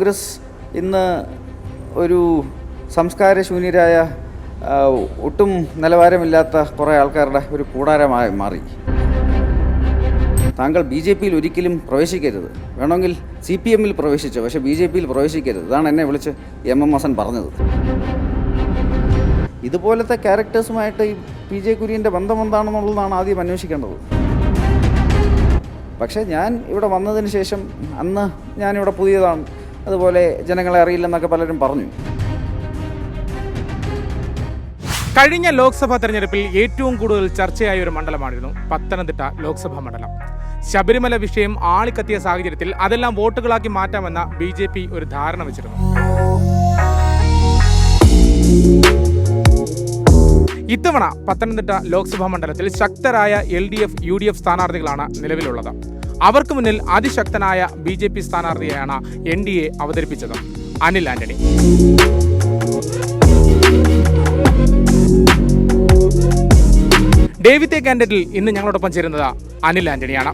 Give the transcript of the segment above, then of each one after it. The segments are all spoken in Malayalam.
കോൺഗ്രസ് ഇന്ന് ഒരു സംസ്കാരശൂന്യരായ ഒട്ടും നിലവാരമില്ലാത്ത കുറേ ആൾക്കാരുടെ ഒരു കൂടാരമായി മാറി. താങ്കൾ ബി ജെ പിയിൽ ഒരിക്കലും പ്രവേശിക്കരുത്. വേണമെങ്കിൽ സി പി എമ്മിൽ പ്രവേശിച്ചു പക്ഷേ ബി ജെ പിയിൽ പ്രവേശിക്കരുത്. ഇതാണ് എന്നെ വിളിച്ച് എം എം ഹസൻ പറഞ്ഞത്. ഇതുപോലത്തെ ക്യാരക്ടേഴ്സുമായിട്ട് ഈ പി ജെ കുര്യന്റെ ബന്ധം എന്താണെന്നുള്ളതാണ് ആദ്യം അന്വേഷിക്കേണ്ടത്. പക്ഷേ ഞാൻ ഇവിടെ വന്നതിന് ശേഷം അന്ന് ഞാനിവിടെ പുതിയതാണ്. അതുപോലെ ജനങ്ങളെ അറിയില്ലെന്നൊക്കെ പലരും പറഞ്ഞു. കഴിഞ്ഞ ലോക്സഭാ തെരഞ്ഞെടുപ്പിൽ ഏറ്റവും കൂടുതൽ ചർച്ചയായ ഒരു മണ്ഡലമായിരുന്നു പത്തനംതിട്ട ലോക്സഭാ മണ്ഡലം. ശബരിമല വിഷയം ആളിക്കത്തിയ സാഹചര്യത്തിൽ അതെല്ലാം വോട്ടുകളാക്കി മാറ്റാമെന്ന ബി ജെ പി ഒരു ധാരണ വെച്ചിരുന്നു. ഇത്തവണ പത്തനംതിട്ട ലോക്സഭാ മണ്ഡലത്തിൽ ശക്തരായ L D F U D F സ്ഥാനാർത്ഥികളാണ് നിലവിലുള്ളത്. അവർക്ക് മുന്നിൽ അതിശക്തനായ ബി ജെ പി സ്ഥാനാർത്ഥിയെയാണ് എൻ ഡി എ അവതരിപ്പിച്ചത്. അനിൽ ആന്റണി. ഡേവിത്തെ കാൻഡിഡേറ്റിൽ ഇന്ന് ഞങ്ങളോടൊപ്പം ചേരുന്നത് അനിൽ ആന്റണിയാണ്.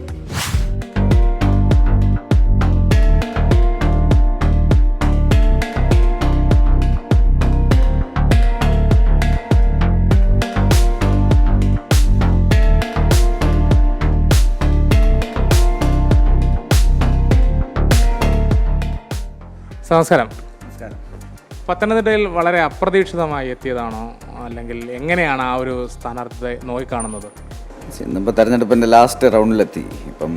നമസ്കാരം. പത്തനംതിട്ടയിൽ വളരെ അപ്രതീക്ഷിതമായി എത്തിയതാണോ? അല്ലെങ്കിൽ എങ്ങനെയാണ് ആ ഒരു സ്ഥാനാർത്ഥിയെ നോക്കിക്കാണുന്നത് ഇന്നിപ്പോൾ തെരഞ്ഞെടുപ്പിന്റെ ലാസ്റ്റ് റൗണ്ടിലെത്തി ഇപ്പം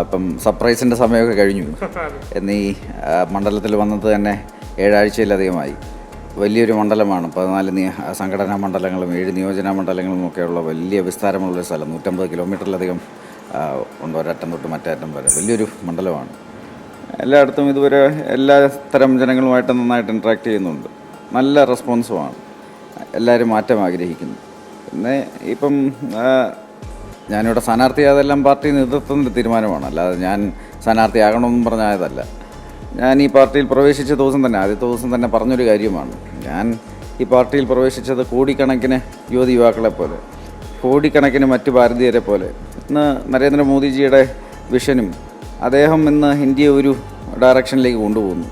ഇപ്പം സർപ്രൈസിന്റെ സമയമൊക്കെ കഴിഞ്ഞു. എന്നീ മണ്ഡലത്തിൽ വന്നത് തന്നെ ഏഴാഴ്ചയിലധികമായി. വലിയൊരു മണ്ഡലമാണ്. പതിനാല് നിയ സംഘടനാ മണ്ഡലങ്ങളും ഏഴ് നിയോജന മണ്ഡലങ്ങളും ഒക്കെയുള്ള വലിയ വിസ്താരമുള്ളൊരു സ്ഥലം. നൂറ്റമ്പത് കിലോമീറ്ററിലധികം ഉണ്ട് ഒരറ്റം തൊട്ട് മറ്റേ അറ്റം വരെ. വലിയൊരു മണ്ഡലമാണ്. എല്ലായിടത്തും ഇതുവരെ എല്ലാ തരം ജനങ്ങളുമായിട്ട് നന്നായിട്ട് ഇൻട്രാക്ട് ചെയ്യുന്നുണ്ട്. നല്ല റെസ്പോൺസുമാണ് എല്ലാവരും മാറ്റം ആഗ്രഹിക്കുന്നു. പിന്നെ ഇപ്പം ഞാനിവിടെ സ്ഥാനാർത്ഥിയായതെല്ലാം പാർട്ടി നേതൃത്വത്തിന്റെ തീരുമാനമാണ്. അല്ലാതെ ഞാൻ സ്ഥാനാർത്ഥിയാകണമെന്നും പറഞ്ഞായതല്ല. ഞാൻ ഈ പാർട്ടിയിൽ പ്രവേശിച്ച ദിവസം തന്നെ ആദ്യത്തെ ദിവസം തന്നെ പറഞ്ഞൊരു കാര്യമാണ്. ഞാൻ ഈ പാർട്ടിയിൽ പ്രവേശിച്ചത് കോടിക്കണക്കിന് യുവതി യുവാക്കളെ പോലെ കോടിക്കണക്കിന് മറ്റ് ഭാരതീയരെ പോലെ. ഇന്ന് നരേന്ദ്രമോദിജിയുടെ വിഷനും അദ്ദേഹം ഇന്ന് ഇന്ത്യയെ ഒരു ഡയറക്ഷനിലേക്ക് കൊണ്ടുപോകുന്നു.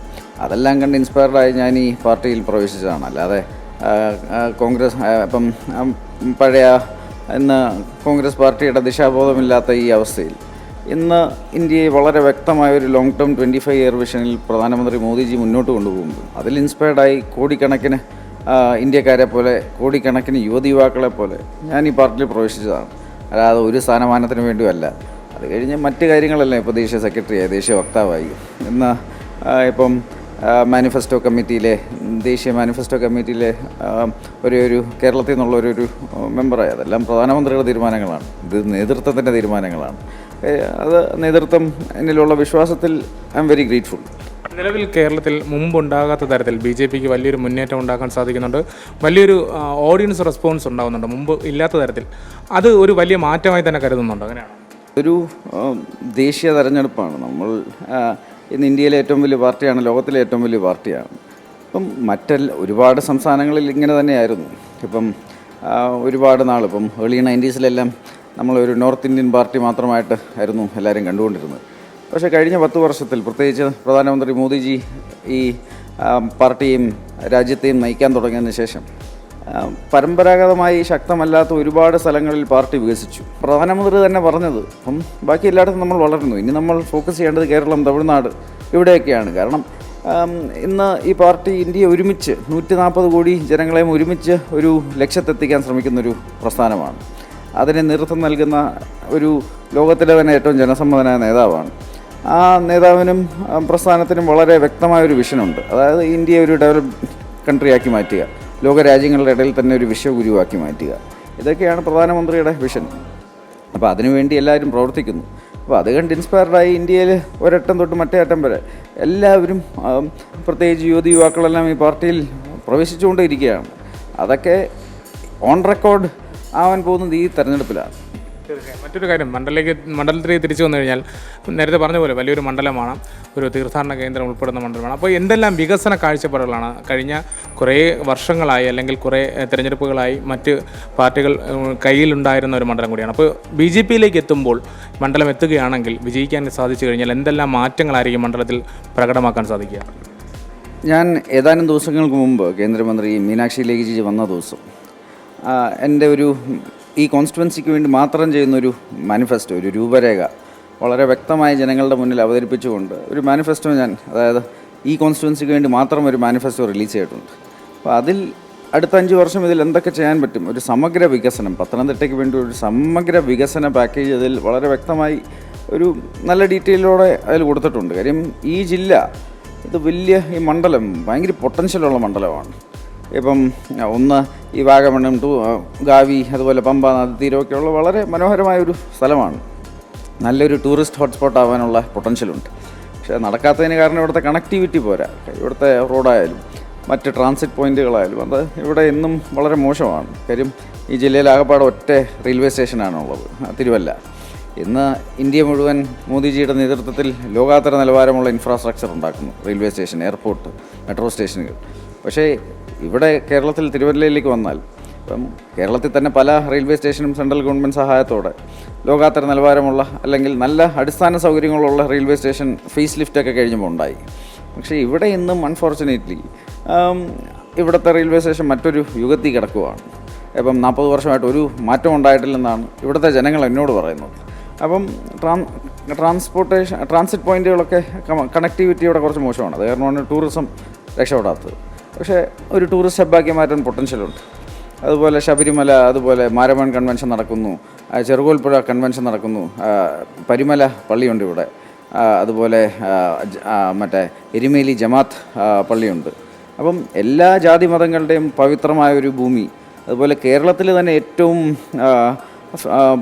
അതെല്ലാം കണ്ട് ഇൻസ്പയർഡായി ഞാൻ ഈ പാർട്ടിയിൽ പ്രവേശിച്ചതാണ്. അല്ലാതെ കോൺഗ്രസ് ഇപ്പം പഴയ ഇന്ന് കോൺഗ്രസ് പാർട്ടിയുടെ ദിശാബോധമില്ലാത്ത ഈ അവസ്ഥയിൽ. ഇന്ന് ഇന്ത്യയെ വളരെ വ്യക്തമായ ഒരു long term twenty five year വിഷനിൽ പ്രധാനമന്ത്രി മോദിജി മുന്നോട്ട് കൊണ്ടുപോകുന്നു. അതിൽ ഇൻസ്പയർഡായി കോടിക്കണക്കിന് ഇന്ത്യക്കാരെ പോലെ കോടിക്കണക്കിന് യുവതി യുവാക്കളെ പോലെ ഞാൻ ഈ പാർട്ടിയിൽ പ്രവേശിച്ചതാണ്. അല്ലാതെ ഒരു സ്ഥാനമാനത്തിന് വേണ്ടിയല്ല അത് കഴിഞ്ഞ് മറ്റ് കാര്യങ്ങളല്ലേ ഇപ്പോൾ ദേശീയ സെക്രട്ടറിയായി ദേശീയ വക്താവായി. ഇന്ന് ഇപ്പം മാനിഫെസ്റ്റോ കമ്മിറ്റിയിലെ ദേശീയ മാനിഫെസ്റ്റോ കമ്മിറ്റിയിലെ ഒരു ഒരു കേരളത്തിൽ നിന്നുള്ള ഒരു ഒരു മെമ്പറായി. അതെല്ലാം പ്രധാനമന്ത്രിയുടെ തീരുമാനങ്ങളാണ്. ഇത് നേതൃത്വത്തിന്റെ തീരുമാനങ്ങളാണ്. അത് നേതൃത്വം എന്നിലുള്ള വിശ്വാസത്തിൽ ഐ എം വെരി ഗ്രേറ്റ്ഫുൾ. നിലവിൽ കേരളത്തിൽ മുമ്പുണ്ടാകാത്ത തരത്തിൽ ബി ജെ പിക്ക് വലിയൊരു മുന്നേറ്റം ഉണ്ടാക്കാൻ സാധിക്കുന്നുണ്ട്. വലിയൊരു ഓഡിയൻസ് റെസ്പോൺസ് ഉണ്ടാകുന്നുണ്ട് മുമ്പ് ഇല്ലാത്ത തരത്തിൽ. അത് ഒരു വലിയ മാറ്റമായി തന്നെ കരുതുന്നുണ്ട്. അങ്ങനെയാണ്? ഒരു ദേശീയ തെരഞ്ഞെടുപ്പാണ്. നമ്മൾ ഇന്ന് ഇന്ത്യയിലെ ഏറ്റവും വലിയ പാർട്ടിയാണ് ലോകത്തിലെ ഏറ്റവും വലിയ പാർട്ടിയാണ്. ഇപ്പം മറ്റെല്ല ഒരുപാട് സംസ്ഥാനങ്ങളിൽ ഇങ്ങനെ തന്നെയായിരുന്നു. ഇപ്പം ഒരുപാട് നാൾ ഇപ്പം ഏർലി നയന്റീസിലെല്ലാം നമ്മളൊരു നോർത്ത് ഇന്ത്യൻ പാർട്ടി മാത്രമായിട്ട് ആയിരുന്നു എല്ലാവരും കണ്ടുകൊണ്ടിരുന്നത്. പക്ഷേ കഴിഞ്ഞ പത്ത് വർഷത്തിൽ പ്രത്യേകിച്ച് പ്രധാനമന്ത്രി മോദിജി ഈ പാർട്ടിയും രാജ്യത്തെയും നയിക്കാൻ തുടങ്ങിയതിന് ശേഷം പരമ്പരാഗതമായി ശക്തമല്ലാത്ത ഒരുപാട് സ്ഥലങ്ങളിൽ പാർട്ടി വികസിച്ചു. പ്രധാനമന്ത്രി തന്നെ പറഞ്ഞത് അപ്പം ബാക്കി എല്ലായിടത്തും നമ്മൾ വളർന്നു ഇനി നമ്മൾ ഫോക്കസ് ചെയ്യേണ്ടത് കേരളം തമിഴ്നാട് ഇവിടെയൊക്കെയാണ്. കാരണം ഇന്ന് ഈ പാർട്ടി ഇന്ത്യയെ ഒരുമിച്ച് നൂറ്റി നാൽപ്പത് കോടി ജനങ്ങളെയും ഒരുമിച്ച് ഒരു ലക്ഷ്യത്തെത്തിക്കാൻ ശ്രമിക്കുന്നൊരു പ്രസ്ഥാനമാണ്. അതിനെ നേതൃത്വം നൽകുന്ന ഒരു ലോകത്തിലെ തന്നെ ഏറ്റവും ജനസമ്മതനായ നേതാവാണ്. ആ നേതാവിനും പ്രസ്ഥാനത്തിനും വളരെ വ്യക്തമായൊരു വിഷനുണ്ട് അതായത് ഇന്ത്യയെ ഒരു ഡെവലപ്പ് കൺട്രിയാക്കി മാറ്റുക. ലോക രാജ്യങ്ങളുടെ ഇടയിൽ തന്നെ ഒരു വിശ്വഗുരുവാക്കി മാറ്റുക. ഇതൊക്കെയാണ് പ്രധാനമന്ത്രിയുടെ വിഷൻ അപ്പോൾ അതിനുവേണ്ടി എല്ലാവരും പ്രവർത്തിക്കുന്നു. അപ്പോൾ അത് കണ്ട് ഇൻസ്പയർഡായി ഇന്ത്യയിൽ ഒരറ്റം തൊട്ട് മറ്റേ അറ്റം വരെ എല്ലാവരും പ്രത്യേകിച്ച് യുവതി യുവാക്കളെല്ലാം ഈ പാർട്ടിയിൽ പ്രവേശിച്ചുകൊണ്ടിരിക്കുകയാണ് അതൊക്കെ ഓൺ റെക്കോർഡ് ആവാൻ പോകുന്നത് ഈ തെരഞ്ഞെടുപ്പിലാണ്. തീർച്ചയായും മറ്റൊരു കാര്യം മണ്ഡലിലേക്ക് മണ്ഡലത്തിലേക്ക് തിരിച്ചു വന്നു കഴിഞ്ഞാൽ നേരത്തെ പറഞ്ഞ പോലെ വലിയൊരു മണ്ഡലമാണ് ഒരു തീർത്ഥാടന കേന്ദ്രം ഉൾപ്പെടുന്ന മണ്ഡലമാണ്. അപ്പോൾ എന്തെല്ലാം വികസന കാഴ്ചപ്പാടുകളാണ് കഴിഞ്ഞ കുറേ വർഷങ്ങളായി അല്ലെങ്കിൽ കുറേ തിരഞ്ഞെടുപ്പുകളായി മറ്റ് പാർട്ടികൾ കയ്യിലുണ്ടായിരുന്ന ഒരു മണ്ഡലം കൂടിയാണ്. അപ്പോൾ ബി ജെ പിയിലേക്ക് എത്തുമ്പോൾ മണ്ഡലം എത്തുകയാണെങ്കിൽ വിജയിക്കാൻ സാധിച്ചു കഴിഞ്ഞാൽ എന്തെല്ലാം മാറ്റങ്ങളായിരിക്കും മണ്ഡലത്തിൽ പ്രകടമാക്കാൻ സാധിക്കുക? ഞാൻ ഏതാനും ദിവസങ്ങൾക്ക് മുമ്പ് കേന്ദ്രമന്ത്രി മീനാക്ഷി ലേഖിജി വന്ന ദിവസം എന്റെ ഒരു ഈ കോൺസ്റ്റിറ്റുവൻസിക്ക് വേണ്ടി മാത്രം ചെയ്യുന്നൊരു മാനിഫെസ്റ്റോ ഒരു രൂപരേഖ വളരെ വ്യക്തമായി ജനങ്ങളുടെ മുന്നിൽ അവതരിപ്പിച്ചുകൊണ്ട് ഒരു മാനിഫെസ്റ്റോ ഞാൻ അതായത് ഈ കോൺസ്റ്റിറ്റുവൻസിക്ക് വേണ്ടി മാത്രം ഒരു മാനിഫെസ്റ്റോ റിലീസ് ചെയ്തിട്ടുണ്ട്. അപ്പോൾ അതിൽ അടുത്ത അഞ്ച് വർഷം ഇതിൽ എന്തൊക്കെ ചെയ്യാൻ പറ്റും? ഒരു സമഗ്ര വികസനം പത്തനംതിട്ടയ്ക്ക് വേണ്ടി ഒരു സമഗ്ര വികസന പാക്കേജ് അതിൽ വളരെ വ്യക്തമായി ഒരു നല്ല ഡീറ്റെയിലോടെ അതിൽ കൊടുത്തിട്ടുണ്ട്. കാര്യം ഈ ജില്ല ഇത് വലിയ ഈ മണ്ഡലം ഭയങ്കര പൊട്ടൻഷ്യലുള്ള മണ്ഡലമാണ്. ഇപ്പം ഒന്ന് ഈ വാഗമണ്ണം ടു ഗാവി അതുപോലെ പമ്പ നദീതീരമൊക്കെയുള്ള വളരെ മനോഹരമായ ഒരു സ്ഥലമാണ്. നല്ലൊരു ടൂറിസ്റ്റ് ഹോട്ട്സ്പോട്ട് ആവാനുള്ള പൊട്ടൻഷ്യലുണ്ട്. പക്ഷേ നടക്കാത്തതിന് കാരണം ഇവിടുത്തെ കണക്ടിവിറ്റി പോരാ. ഇവിടുത്തെ റോഡായാലും മറ്റ് ട്രാൻസിറ്റ് പോയിന്റുകളായാലും അത് ഇവിടെ എന്നും വളരെ മോശമാണ്. കാര്യം ഈ ജില്ലയിൽ ആകപ്പാടെ ഒറ്റ റെയിൽവേ സ്റ്റേഷനാണുള്ളത് തിരുവല്ല. ഇന്ന് ഇന്ത്യ മുഴുവൻ മോദിജിയുടെ നേതൃത്വത്തിൽ ലോകാത്തര നിലവാരമുള്ള ഇൻഫ്രാസ്ട്രക്ചർ ഉണ്ടാക്കുന്നു. റെയിൽവേ സ്റ്റേഷൻ എയർപോർട്ട് മെട്രോ സ്റ്റേഷനുകൾ. പക്ഷേ ഇവിടെ കേരളത്തിൽ തിരുവല്ലയിലേക്ക് വന്നാൽ ഇപ്പം കേരളത്തിൽ തന്നെ പല റെയിൽവേ സ്റ്റേഷനും സെൻട്രൽ ഗവൺമെന്റ് സഹായത്തോടെ ലോകാത്തര നിലവാരമുള്ള അല്ലെങ്കിൽ നല്ല അടിസ്ഥാന സൗകര്യങ്ങളുള്ള റെയിൽവേ സ്റ്റേഷൻ ഫേസ് ലിഫ്റ്റൊക്കെ കഴിഞ്ഞപ്പോൾ ഉണ്ടായി. പക്ഷേ ഇവിടെ ഇന്നും അൺഫോർച്ചുനേറ്റ്ലി ഇവിടുത്തെ റെയിൽവേ സ്റ്റേഷൻ മറ്റൊരു യുഗത്തിൽ കിടക്കുകയാണ് ഇപ്പം നാൽപ്പത് വർഷമായിട്ട് ഒരു മാറ്റം ഉണ്ടായിട്ടില്ലെന്നാണ് ഇവിടുത്തെ ജനങ്ങൾ എന്നോട് പറയുന്നത്. അപ്പം ട്രാൻ ട്രാൻസ്പോർട്ടേഷൻ ട്രാൻസിറ്റ് പോയിന്റുകളൊക്കെ കണക്ടിവിറ്റിയുടെ കുറച്ച് മോശമാണ്. അത് കാരണമാണ് ടൂറിസം രക്ഷപ്പെടാത്തത്. പക്ഷേ ഒരു ടൂറിസ്റ്റ് ഹബ്ബാക്കി മാറ്റാൻ പൊട്ടൻഷ്യലുണ്ട് അതുപോലെ ശബരിമല അതുപോലെ മാരമൺ കൺവെൻഷൻ നടക്കുന്നു. ചെറുകോൽപ്പുഴ കൺവെൻഷൻ നടക്കുന്നു. പരിമല പള്ളിയുണ്ട് ഇവിടെ. അതുപോലെ മറ്റേ എരുമേലി ജമാത്ത് പള്ളിയുണ്ട്. അപ്പം എല്ലാ ജാതി മതങ്ങളുടെയും പവിത്രമായ ഒരു ഭൂമി അതുപോലെ കേരളത്തിൽ തന്നെ ഏറ്റവും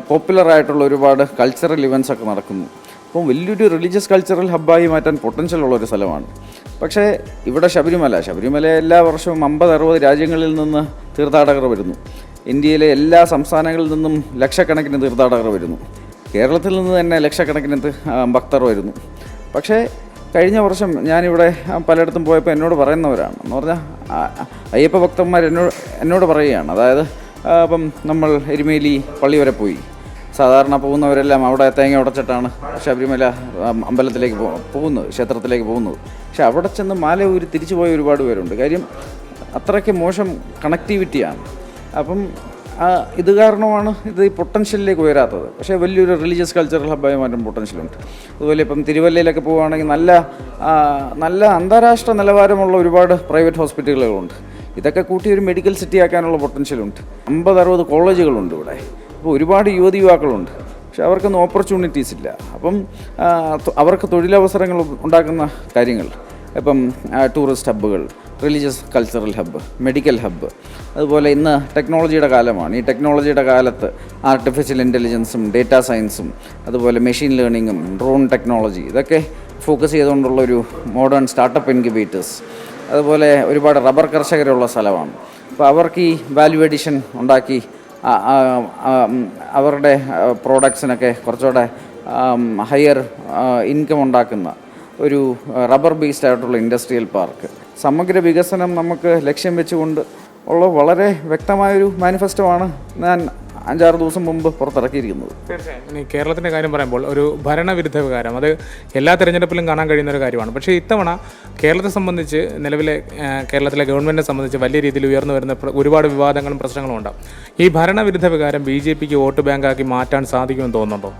പോപ്പുലറായിട്ടുള്ള ഒരുപാട് കൾച്ചറൽ ഇവൻസ് ഒക്കെ നടക്കുന്നു. അപ്പം വലിയൊരു റിലീജിയസ് കൾച്ചറൽ ഹബ്ബായി മാറ്റാൻ പൊട്ടൻഷ്യൽ ഉള്ള ഒരു സ്ഥലമാണ്. പക്ഷേ ഇവിടെ ശബരിമല ശബരിമല എല്ലാ വർഷവും അമ്പത് അറുപത് രാജ്യങ്ങളിൽ നിന്ന് തീർത്ഥാടകർ വരുന്നു. ഇന്ത്യയിലെ എല്ലാ സംസ്ഥാനങ്ങളിൽ നിന്നും ലക്ഷക്കണക്കിന് തീർത്ഥാടകർ വരുന്നു. കേരളത്തിൽ നിന്ന് തന്നെ ലക്ഷക്കണക്കിന് ഭക്തർ വരുന്നു. പക്ഷേ കഴിഞ്ഞ വർഷം ഞാനിവിടെ പലയിടത്തും പോയപ്പോൾ എന്നോട് പറയുന്നവരാണ്. എന്ന് പറഞ്ഞാൽ അയ്യപ്പ ഭക്തന്മാർ എന്നോട് എന്നോട് പറയുകയാണ്. അതായത് അപ്പം നമ്മൾ എരുമേലി പള്ളി വരെ പോയി. സാധാരണ പോകുന്നവരെല്ലാം അവിടെ തേങ്ങ ഉടച്ചിട്ടാണ് ശബരിമല അമ്പലത്തിലേക്ക് പോകുന്നത് ക്ഷേത്രത്തിലേക്ക് പോകുന്നത്. പക്ഷേ അവിടെ ചെന്ന് മാല ഊരി തിരിച്ചു പോയ ഒരുപാട് പേരുണ്ട്. കാര്യം അത്രയ്ക്ക് മോശം കണക്ടിവിറ്റിയാണ് അപ്പം ഇത് കാരണമാണ് ഇത് ഈ പൊട്ടൻഷ്യലിലേക്ക് ഉയരാത്തത്. പക്ഷേ വലിയൊരു റിലീജിയസ് കൾച്ചറൽ ഹബ്ബായി മാറ്റം പൊട്ടൻഷ്യലുണ്ട്. അതുപോലെ ഇപ്പം തിരുവല്ലയിലൊക്കെ പോവുകയാണെങ്കിൽ നല്ല നല്ല അന്താരാഷ്ട്ര നിലവാരമുള്ള ഒരുപാട് പ്രൈവറ്റ് ഹോസ്പിറ്റലുകളുണ്ട് ഇതൊക്കെ കൂട്ടി ഒരു മെഡിക്കൽ സിറ്റി ആക്കാനുള്ള പൊട്ടൻഷ്യലുണ്ട്. അമ്പത് അറുപത് കോളേജുകളുണ്ട് ഇവിടെ. അപ്പോൾ ഒരുപാട് യുവതി യുവാക്കളുണ്ട്. പക്ഷെ അവർക്കൊന്നും ഓപ്പർച്യൂണിറ്റീസ് ഇല്ല. അപ്പം അവർക്ക് തൊഴിലവസരങ്ങൾ ഉണ്ടാക്കുന്ന കാര്യങ്ങൾ. ഇപ്പം tourist ഹബ്ബുകൾ religious cultural hub medical hub അതുപോലെ ഇന്ന് ടെക്നോളജിയുടെ കാലമാണ്. ഈ ടെക്നോളജിയുടെ കാലത്ത് ആർട്ടിഫിഷ്യൽ ഇന്റലിജൻസും ഡേറ്റാ സയൻസും അതുപോലെ മെഷീൻ ലേണിങ്ങും ഡ്രോൺ ടെക്നോളജി ഇതൊക്കെ ഫോക്കസ് ചെയ്തുകൊണ്ടുള്ള ഒരു മോഡേൺ സ്റ്റാർട്ടപ്പ് ഇൻക്യുബേറ്റേഴ്സ് അതുപോലെ ഒരുപാട് റബ്ബർ കർഷകരുള്ള സ്ഥലമാണ്. അപ്പോൾ അവർക്ക് ഈ വാല്യൂ എഡിഷൻ ഉണ്ടാക്കി അവരുടെ പ്രോഡക്ട്സിനൊക്കെ കുറച്ചുകൂടെ ഹയർ ഇൻകം ഉണ്ടാക്കുന്ന ഒരു റബ്ബർ ബേസ്ഡ് ആയിട്ടുള്ള ഇൻഡസ്ട്രിയൽ പാർക്ക് സമഗ്ര വികസനം നമുക്ക് ലക്ഷ്യം വെച്ചുകൊണ്ട് ഉള്ള വളരെ വ്യക്തമായൊരു മാനിഫെസ്റ്റോ ആണ് ഞാൻ അഞ്ചാറ് ദിവസം മുമ്പ് പുറത്തിറക്കിയിരിക്കുന്നത്. തീർച്ചയായും. ഇനി കേരളത്തിന്റെ കാര്യം പറയുമ്പോൾ ഒരു ഭരണവിരുദ്ധ വികാരം. അത് എല്ലാ തെരഞ്ഞെടുപ്പിലും കാണാൻ കഴിയുന്ന ഒരു കാര്യമാണ്. പക്ഷേ ഇത്തവണ കേരളത്തെ സംബന്ധിച്ച് നിലവിലെ കേരളത്തിലെ ഗവൺമെന്റിനെ സംബന്ധിച്ച് വലിയ രീതിയിൽ ഉയർന്നു വരുന്ന ഒരുപാട് വിവാദങ്ങളും പ്രശ്നങ്ങളും ഉണ്ട് ഈ ഭരണവിരുദ്ധ വികാരം ബി ജെ പിക്ക് വോട്ട് ബാങ്കാക്കി മാറ്റാൻ സാധിക്കുമെന്ന് തോന്നുന്നുണ്ടോ?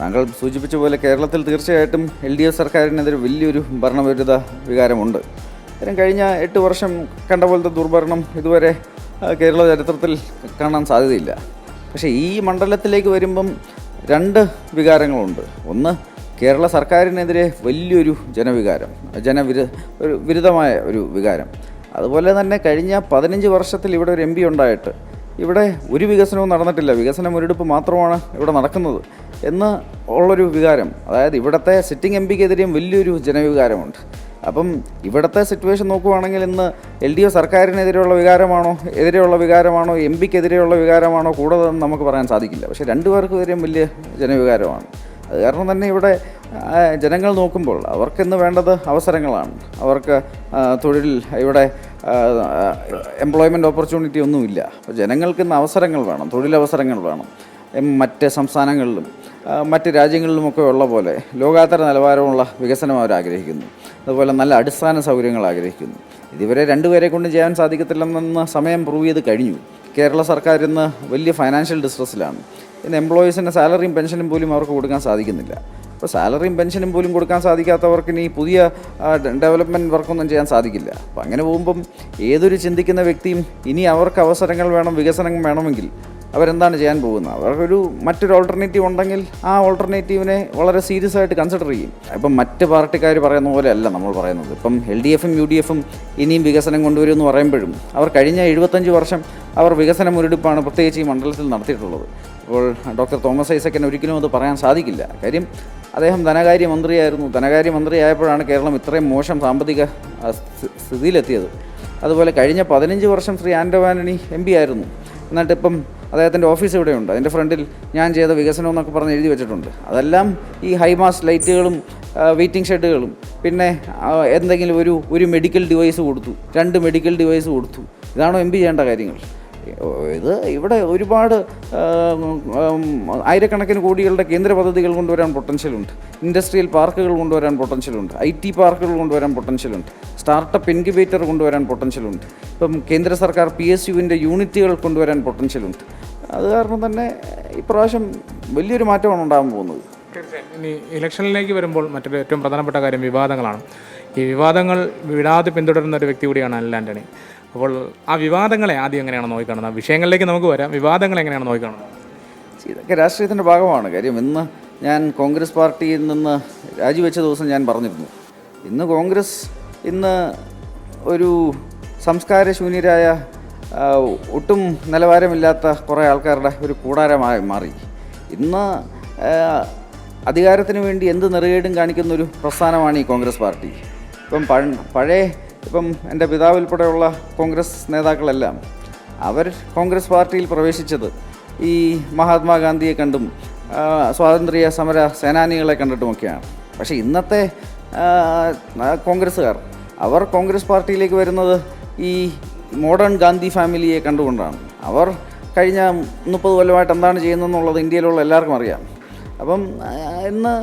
താങ്കൾ സൂചിപ്പിച്ച പോലെ കേരളത്തിൽ തീർച്ചയായിട്ടും എൽ ഡി എഫ് സർക്കാരിനെതിരെ വലിയൊരു ഭരണവിരുദ്ധ വികാരമുണ്ട്. കാര്യം കഴിഞ്ഞ എട്ട് വർഷം കണ്ട പോലത്തെ ദുർഭരണം ഇതുവരെ കേരള ചരിത്രത്തിൽ കാണാൻ സാധ്യതയില്ല. പക്ഷേ ഈ മണ്ഡലത്തിലേക്ക് വരുമ്പം രണ്ട് വികാരങ്ങളുണ്ട്. ഒന്ന് കേരള സർക്കാരിനെതിരെ വലിയൊരു ജനവികാരം ജനവിരു ഒരു വിരുദ്ധമായ ഒരു വികാരം. അതുപോലെ തന്നെ കഴിഞ്ഞ പതിനഞ്ച് വർഷത്തിൽ ഇവിടെ ഒരു എം പി ഉണ്ടായിട്ട് ഇവിടെ ഒരു വികസനവും നടന്നിട്ടില്ല. വികസനം മുരടിപ്പ് മാത്രമാണ് ഇവിടെ നടക്കുന്നത് എന്ന് ഉള്ളൊരു വികാരം. അതായത് ഇവിടുത്തെ സിറ്റിംഗ് എം പിക്കെതിരെയും വലിയൊരു ജനവികാരമുണ്ട്. അപ്പം ഇവിടുത്തെ സിറ്റുവേഷൻ നോക്കുവാണെങ്കിൽ ഇന്ന് എൽ ഡി എഫ് സർക്കാരിനെതിരെയുള്ള വികാരമാണോ? എതിരെയുള്ള വികാരമാണോ? എം പിക്കെതിരെയുള്ള വികാരമാണോ? കൂടുതലെന്ന് നമുക്ക് പറയാൻ സാധിക്കില്ല. പക്ഷേ രണ്ടുപേർക്കുമെതിരെയും വലിയ ജനവികാരമാണ്. അത് കാരണം തന്നെ ഇവിടെ ജനങ്ങൾ നോക്കുമ്പോൾ അവർക്കിന്ന് വേണ്ടത് അവസരങ്ങളാണ്. അവർക്ക് തൊഴിൽ ഇവിടെ എംപ്ലോയ്മെന്റ് ഓപ്പർച്യൂണിറ്റി ഒന്നുമില്ല. അപ്പോൾ ജനങ്ങൾക്ക് ഇന്ന് അവസരങ്ങൾ വേണം തൊഴിലവസരങ്ങൾ വേണം. മറ്റ് സംസ്ഥാനങ്ങളിലും മറ്റ് രാജ്യങ്ങളിലുമൊക്കെ ഉള്ള പോലെ ലോകാത്തര നിലവാരമുള്ള വികസനം അവർ ആഗ്രഹിക്കുന്നു. അതുപോലെ നല്ല അടിസ്ഥാന സൗകര്യങ്ങൾ ആഗ്രഹിക്കുന്നു. ഇതുവരെ രണ്ടുപേരെ കൊണ്ട് ചെയ്യാൻ സാധിക്കത്തില്ലെന്ന സമയം പ്രൂവ് ചെയ്ത് കഴിഞ്ഞു. കേരള സർക്കാർ ഇന്ന് വലിയ ഫൈനാൻഷ്യൽ ഡിസ്ട്രസ്സിലാണ് ഇന്ന് എംപ്ലോയീസിന്റെ സാലറിയും പെൻഷനും പോലും അവർക്ക് കൊടുക്കാൻ സാധിക്കുന്നില്ല. അപ്പോൾ സാലറിയും പെൻഷനും പോലും കൊടുക്കാൻ സാധിക്കാത്തവർക്ക് ഇനി പുതിയ ഡെവലപ്മെന്റ് വർക്കൊന്നും ചെയ്യാൻ സാധിക്കില്ല. അപ്പോൾ അങ്ങനെ പോകുമ്പം ഏതൊരു ചിന്തിക്കുന്ന വ്യക്തിയും ഇനി അവർക്ക് അവസരങ്ങൾ വേണം വികസനം വേണമെങ്കിൽ അവരെന്താണ് ചെയ്യാൻ പോകുന്നത്? അവർക്കൊരു മറ്റൊരു ഓൾട്ടർനേറ്റീവ് ഉണ്ടെങ്കിൽ ആ ഓൾട്ടർനേറ്റീവിനെ വളരെ സീരിയസ് ആയിട്ട് കൺസിഡർ ചെയ്യും. ഇപ്പം മറ്റ് പാർട്ടിക്കാർ പറയുന്ന പോലെ അല്ല നമ്മൾ പറയുന്നത്. ഇപ്പം എൽ ഡി എഫും യു ഡി എഫും ഇനിയും വികസനം കൊണ്ടുവരുമെന്ന് പറയുമ്പോഴും അവർ കഴിഞ്ഞ എഴുപത്തഞ്ച് വർഷം അവർ വികസന മുരടിപ്പാണ് പ്രത്യേകിച്ച് ഈ മണ്ഡലത്തിൽ നടത്തിയിട്ടുള്ളത്. അപ്പോൾ ഡോക്ടർ തോമസ് ഐസക്കിന് ഒരിക്കലും അത് പറയാൻ സാധിക്കില്ല. കാര്യം അദ്ദേഹം ധനകാര്യമന്ത്രിയായിരുന്നു. ധനകാര്യമന്ത്രിയായപ്പോഴാണ് ധനകാര്യ മന്ത്രിയായപ്പോഴാണ് കേരളം ഇത്രയും മോശം സാമ്പത്തിക സ്ഥിതിയിലെത്തിയത്. അതുപോലെ കഴിഞ്ഞ പതിനഞ്ച് വർഷം ശ്രീ ആൻഡവാനണി എം പി ആയിരുന്നു. എന്നിട്ട് ഇപ്പം അദ്ദേഹത്തിന്റെ ഓഫീസ് ഇവിടെയുണ്ട്. അതിന്റെ ഫ്രണ്ടിൽ ഞാൻ ചെയ്ത വികസനം എന്നൊക്കെ പറഞ്ഞ് എഴുതി വെച്ചിട്ടുണ്ട്. അതെല്ലാം ഈ ഹൈമാസ് ലൈറ്റുകളും വെയിറ്റിംഗ് ഷെഡുകളും പിന്നെ എന്തെങ്കിലും ഒരു ഒരു മെഡിക്കൽ ഡിവൈസ് കൊടുത്തു. രണ്ട് മെഡിക്കൽ ഡിവൈസ് കൊടുത്തു. ഇതാണോ എം പി ചെയ്യേണ്ട കാര്യങ്ങൾ. ഇത് ഇവിടെ ഒരുപാട് ആയിരക്കണക്കിന് കോടികളുടെ കേന്ദ്ര പദ്ധതികൾ കൊണ്ടുവരാൻ പൊട്ടൻഷ്യലുണ്ട് ഇൻഡസ്ട്രിയൽ പാർക്കുകൾ കൊണ്ടുവരാൻ പൊട്ടൻഷ്യലുണ്ട് ഐ ടി പാർക്കുകൾ കൊണ്ടുവരാൻ പൊട്ടൻഷ്യലുണ്ട് സ്റ്റാർട്ടപ്പ് ഇൻക്യുബേറ്റർ കൊണ്ടുവരാൻ പൊട്ടൻഷ്യലുണ്ട് ഇപ്പം കേന്ദ്ര സർക്കാർ പി എസ് യുവിന്റെ യൂണിറ്റുകൾ കൊണ്ടുവരാൻ പൊട്ടൻഷ്യലുണ്ട് അത് കാരണം തന്നെ ഇപ്രാവശ്യം വലിയൊരു മാറ്റമാണ് ഉണ്ടാകാൻ പോകുന്നത്. ഇനി ഇലക്ഷനിലേക്ക് വരുമ്പോൾ മറ്റൊരു ഏറ്റവും പ്രധാനപ്പെട്ട കാര്യം വിവാദങ്ങളാണ്. ഈ വിവാദങ്ങൾ വിടാതെ പിന്തുടരുന്ന ഒരു വ്യക്തി കൂടിയാണ് ആന്റണി അപ്പോൾ ആ വിവാദങ്ങളെ ആദ്യം എങ്ങനെയാണ് നോക്കിക്കാണുന്നത്? വിഷയങ്ങളിലേക്ക് നമുക്ക് വരാം. വിവാദങ്ങൾ എങ്ങനെയാണ് നോക്കിക്കാണുന്നത്? ഇതൊക്കെ രാഷ്ട്രീയത്തിന്റെ ഭാഗമാണ്. കാര്യം ഇന്ന് ഞാൻ കോൺഗ്രസ് പാർട്ടിയിൽ നിന്ന് രാജിവെച്ച ദിവസം ഞാൻ പറഞ്ഞിരുന്നു. ഇന്ന് കോൺഗ്രസ് ഇന്ന് ഒരു സംസ്കാരശൂന്യരായ ഒട്ടും നിലവാരമില്ലാത്ത കുറേ ആൾക്കാരുടെ ഒരു കൂടാരമായി മാറി. ഇന്ന് അധികാരത്തിന് വേണ്ടി എന്ത് നെറുകേടും കാണിക്കുന്നൊരു പ്രസ്ഥാനമാണ് ഈ കോൺഗ്രസ് പാർട്ടി. ഇപ്പം പഴ പഴയ ഇപ്പം എന്റെ പിതാവ് ഉൾപ്പെടെയുള്ള കോൺഗ്രസ് നേതാക്കളെല്ലാം അവർ കോൺഗ്രസ് പാർട്ടിയിൽ പ്രവേശിച്ചത് ഈ മഹാത്മാഗാന്ധിയെ കണ്ടും സ്വാതന്ത്ര്യ സമര സേനാനികളെ കണ്ടിട്ടുമൊക്കെയാണ്. പക്ഷേ ഇന്നത്തെ കോൺഗ്രസ്സുകാർ അവർ കോൺഗ്രസ് പാർട്ടിയിലേക്ക് വരുന്നത് ഈ മോഡേൺ ഗാന്ധി ഫാമിലിയെ കണ്ടുകൊണ്ടാണ്. അവർ കഴിഞ്ഞ മുപ്പത് കൊല്ലമായിട്ട് എന്താണ് ചെയ്യുന്നതെന്നുള്ളത് ഇന്ത്യയിലുള്ള എല്ലാവർക്കും അറിയാം. അപ്പം ഇന്ന്